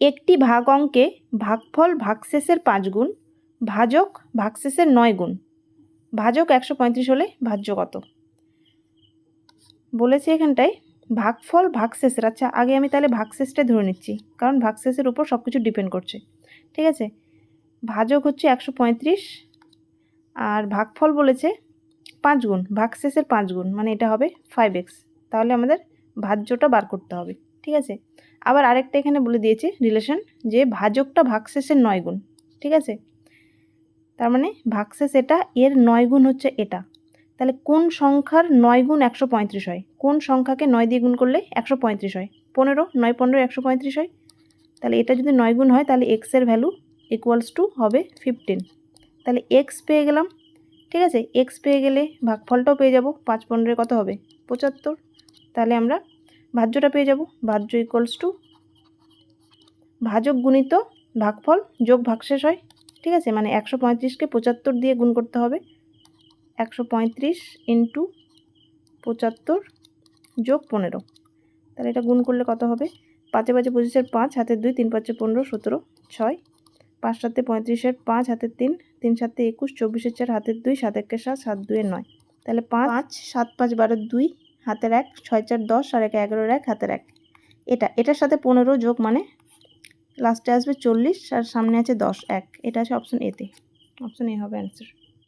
একটি ভাগ অঙ্কে ভাগফল ভাগশেষের পাঁচ গুণ, ভাজক ভাগশেষের নয় গুণ। ভাজক একশো পঁয়ত্রিশ হলে ভাজ্য কত? বলেছে এখানটায় ভাগফল ভাগশেষের। আচ্ছা আগে আমি তাহলে ভাগশেষটা ধরে নিচ্ছি, কারণ ভাগশেষের উপর সব কিছু ডিপেন্ড করছে। ঠিক আছে? ভাজক হচ্ছে একশো পঁয়ত্রিশ, আর ভাগফল বলেছে পাঁচ গুণ, ভাগশেষের পাঁচ গুণ মানে এটা হবে ফাইভ এক্স তাহলে আমাদের ভাজ্যটা বার করতে হবে। ঠিক আছে? আবার আরেকটা এখানে বলে দিয়েছে রিলেশন যে ভাজকটা ভাগশেষের নয় গুণ, ঠিক আছে? তার মানে ভাগশেষ এটা, এর নয় গুণ হচ্ছে এটা। তাহলে কোন সংখ্যার নয় গুণ একশো পঁয়ত্রিশ হয়? কোন সংখ্যাকে নয় দিয়ে গুণ করলে একশো পঁয়ত্রিশ হয়? পনেরো, নয় পনেরো, একশো পঁয়ত্রিশ হয়? তাহলে এটা যদি নয় গুণ হয়, তাহলে এক্সের ভ্যালু ইকুয়ালস টু হবে ফিফটিন তাহলে এক্স পেয়ে গেলাম, ঠিক আছে? এক্স পেয়ে গেলে ভাগফলটাও পেয়ে যাব, পাঁচ পনেরো কত হবে? পঁচাত্তর। তাহলে আমরা ভাজ্যটা পেয়ে যাব। ভাজ্য ইকুয়ালস টু ভাজক গুণিত ভাগফল যোগ ভাগশেষ হয়। ঠিক আছে? মানে একশো পঁয়ত্রিশকে পঁচাত্তর দিয়ে গুণ করতে হবে। একশো পঁয়ত্রিশ ইন্টু পঁচাত্তর যোগ পনেরো। তাহলে এটা গুণ করলে কত হবে? পাঁচে পাঁচে পঁচিশের পাঁচ, হাতের দুই, তিন পাঁচে পনেরো, সতেরো, ছয়। পাঁচ সাতে পঁয়ত্রিশের পাঁচ, হাতের তিন তিন সাতে একুশ, চব্বিশের চার, হাতের দুই, সাত একের সাত সাত দুয়ের নয়। তাহলে পাঁচ, সাত পাঁচ বারোর দুই হাতের এক, ছয় চার, দশ, আর এক, এগারোর এক, হাতের এক। এটা, এটার সাথে পনেরো যোগ মানে লাস্টে আসবে চল্লিশ, আর সামনে আছে দশ, এক। এটা আছে অপশন এতে অপশন এ হবে অ্যান্সার